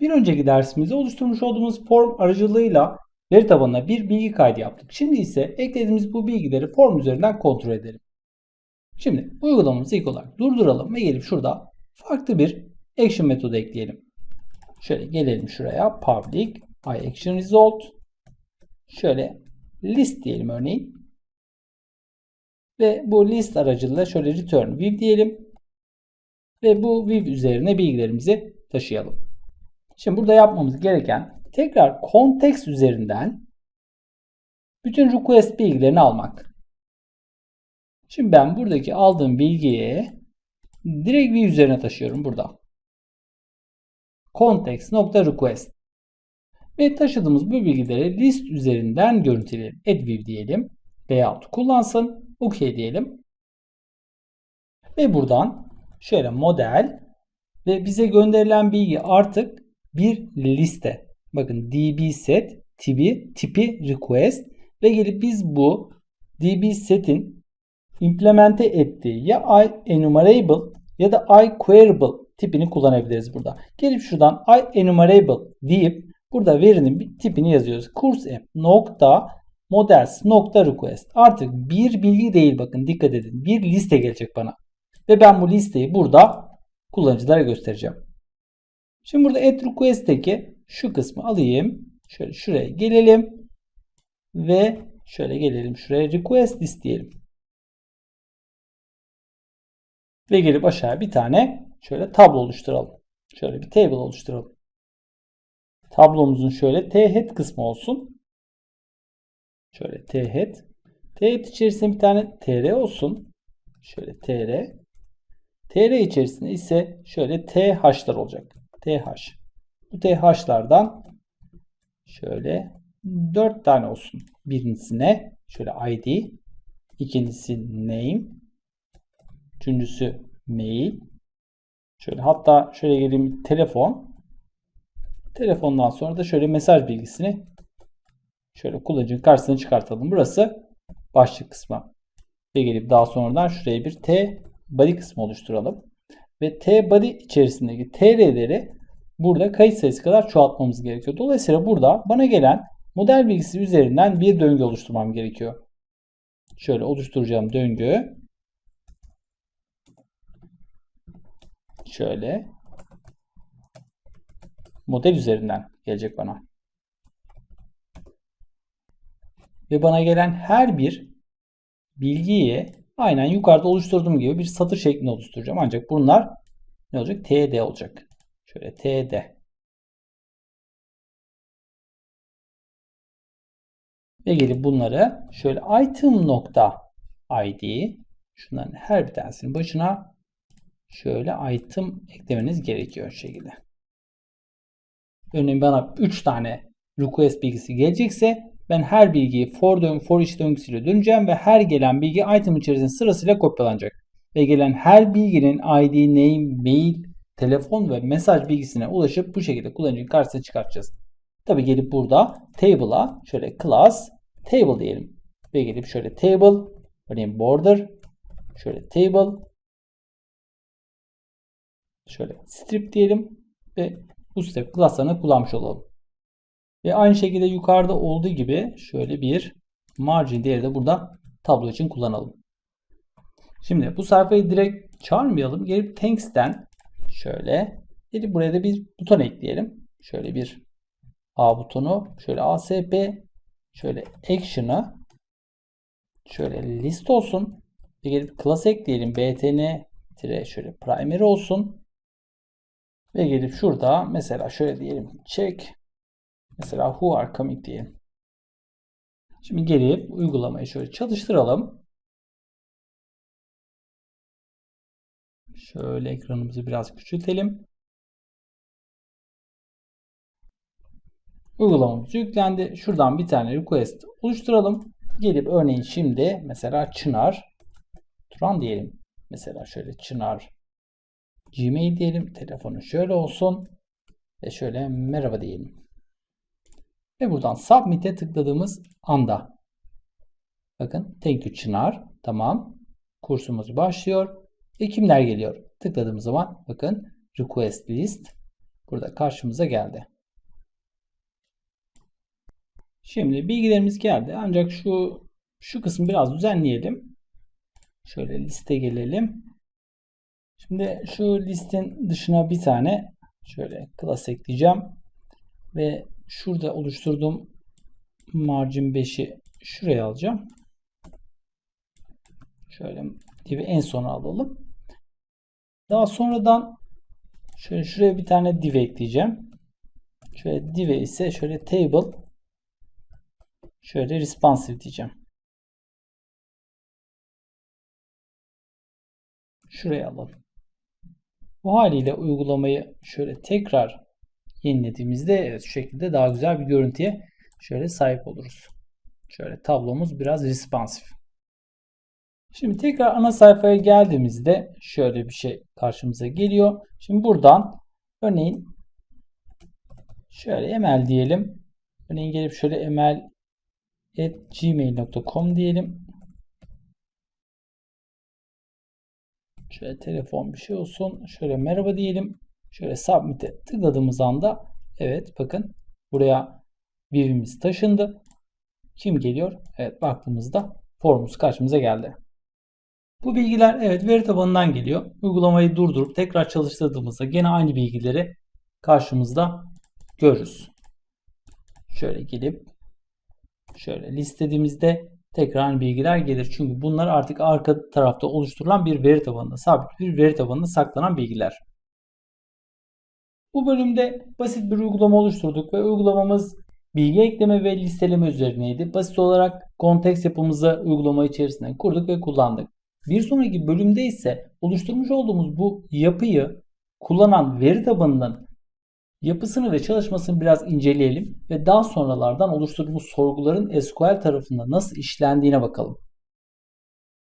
Bir önceki dersimizde oluşturmuş olduğumuz form aracılığıyla veri tabanına bir bilgi kaydı yaptık. Şimdi ise eklediğimiz bu bilgileri form üzerinden kontrol edelim. Şimdi uygulamamızı ilk olarak durduralım ve gelip şurada farklı bir action metodu ekleyelim. Şöyle gelelim şuraya public iAction result şöyle list diyelim örneğin ve bu list aracılığıyla şöyle return view diyelim ve bu view üzerine bilgilerimizi taşıyalım. Şimdi burada yapmamız gereken tekrar context üzerinden bütün request bilgilerini almak. Şimdi ben buradaki aldığım bilgiyi direkt view üzerine taşıyorum burada. Context.request ve taşıdığımız bu bilgileri list üzerinden görüntüleyelim. Add view diyelim. Layout kullansın. OK diyelim. Ve buradan şöyle model ve bize gönderilen bilgi artık bir liste. Bakın db set tipi, tipi request ve gelip biz bu db set'in implemente ettiği ya i enumerable ya da i queryable tipini kullanabiliriz burada. Gelip şuradan i enumerable deyip burada verinin bir tipini yazıyoruz. Course nokta models nokta request. Artık bir bilgi değil bakın dikkat edin. Bir liste gelecek bana. Ve ben bu listeyi burada kullanıcılara göstereceğim. Şimdi burada add request'teki şu kısmı alayım. Şöyle şuraya gelelim. Ve şöyle gelelim şuraya request list. Ve gelip aşağı bir tane şöyle tablo oluşturalım. Şöyle bir table oluşturalım. Tablomuzun şöyle t-head kısmı olsun. Şöyle t-head. T-head içerisinde bir tane tr olsun. Şöyle tr. tr içerisinde ise şöyle th'lar olacak. Th. Bu th'lardan şöyle 4 tane olsun. Birincisine şöyle id. ikincisi name. Üçüncüsü mail. Şöyle hatta şöyle geleyim telefon. Telefondan sonra da şöyle mesaj bilgisini şöyle kullanıcının karşısına çıkartalım. Burası başlık kısmı. Ve gelip daha sonradan şuraya bir T body kısmı oluşturalım. Ve T body içerisindeki TR'leri burada kayıt sayısı kadar çoğaltmamız gerekiyor. Dolayısıyla burada bana gelen model bilgisi üzerinden bir döngü oluşturmam gerekiyor. Şöyle oluşturacağım döngü. Şöyle model üzerinden gelecek bana. Ve bana gelen her bir bilgiyi aynen yukarıda oluşturduğum gibi bir satır şeklinde oluşturacağım. Ancak bunlar ne olacak? TD olacak. Şöyle TD. Ve gelip bunları şöyle item nokta id şunların her bir tanesinin başına şöyle item eklemeniz gerekiyor şekilde. Örneğin bana 3 tane request bilgisi gelecekse ben her bilgiyi for, dön for each döngüsüyle döneceğim ve her gelen bilgi item içerisinde sırasıyla kopyalanacak. Ve gelen her bilginin ID, name, mail, telefon ve mesaj bilgisine ulaşıp bu şekilde kullanıcının karşısına çıkartacağız. Tabi gelip burada table'a şöyle class table diyelim. Ve gelip şöyle table örneğin border şöyle table şöyle strip diyelim ve bu step class'larını kullanmış olalım. Ve aynı şekilde yukarıda olduğu gibi şöyle bir margin değeri de burada tablo için kullanalım. Şimdi bu sayfayı direkt çağırmayalım. Gelip thanks'ten şöyle gelip buraya da bir buton ekleyelim. Şöyle bir A butonu. Şöyle ASP şöyle action'a şöyle list olsun. Ve gelip class ekleyelim. btn şöyle primary olsun. Ve gelip şurada mesela şöyle diyelim check mesela who are coming diyelim. Şimdi gelip uygulamayı şöyle çalıştıralım. Şöyle ekranımızı biraz küçültelim. Uygulamamız yüklendi. Şuradan bir tane request oluşturalım. Gelip örneğin şimdi mesela Çınar Turan diyelim. Mesela şöyle Çınar Gmail diyelim. Telefonu şöyle olsun. Ve şöyle merhaba diyelim. Ve buradan submit'e tıkladığımız anda bakın thank you Çınar. Tamam. Kursumuz başlıyor. Ve kimler geliyor? Tıkladığımız zaman bakın request list burada karşımıza geldi. Şimdi bilgilerimiz geldi. Ancak şu şu kısmı biraz düzenleyelim. Şöyle liste gelelim. Şimdi şu listin dışına bir tane şöyle class ekleyeceğim. Ve şurada oluşturduğum margin 5'i şuraya alacağım. Şöyle divi en sona alalım. Daha sonradan şöyle şuraya bir tane div ekleyeceğim. Şöyle div ise şöyle table şöyle responsive diyeceğim. Şuraya alalım. Bu haliyle uygulamayı şöyle tekrar yenilediğimizde evet şu şekilde daha güzel bir görüntüye şöyle sahip oluruz. Şöyle tablomuz biraz responsive. Şimdi tekrar ana sayfaya geldiğimizde şöyle bir şey karşımıza geliyor. Şimdi buradan örneğin şöyle emel diyelim. Örneğin gelip şöyle emel gmail.com diyelim. Şöyle telefon bir şey olsun. Şöyle merhaba diyelim. Şöyle submit'e tıkladığımız anda evet bakın buraya birimiz taşındı. Kim geliyor? Evet baktığımızda formumuz karşımıza geldi. Bu bilgiler evet veri tabanından geliyor. Uygulamayı durdurup tekrar çalıştırdığımızda gene aynı bilgileri karşımızda görürüz. Şöyle gelip şöyle listediğimizde tekrar bilgiler gelir. Çünkü bunlar artık arka tarafta oluşturulan bir veri tabanında, sabit bir veri tabanında saklanan bilgiler. Bu bölümde basit bir uygulama oluşturduk ve uygulamamız bilgi ekleme ve listeleme üzerineydi. Basit olarak konteks yapımızı uygulama içerisinde kurduk ve kullandık. Bir sonraki bölümde ise oluşturmuş olduğumuz bu yapıyı kullanan veri tabanının yapısını ve çalışmasını biraz inceleyelim ve daha sonralardan oluşturduğumuz sorguların SQL tarafında nasıl işlendiğine bakalım.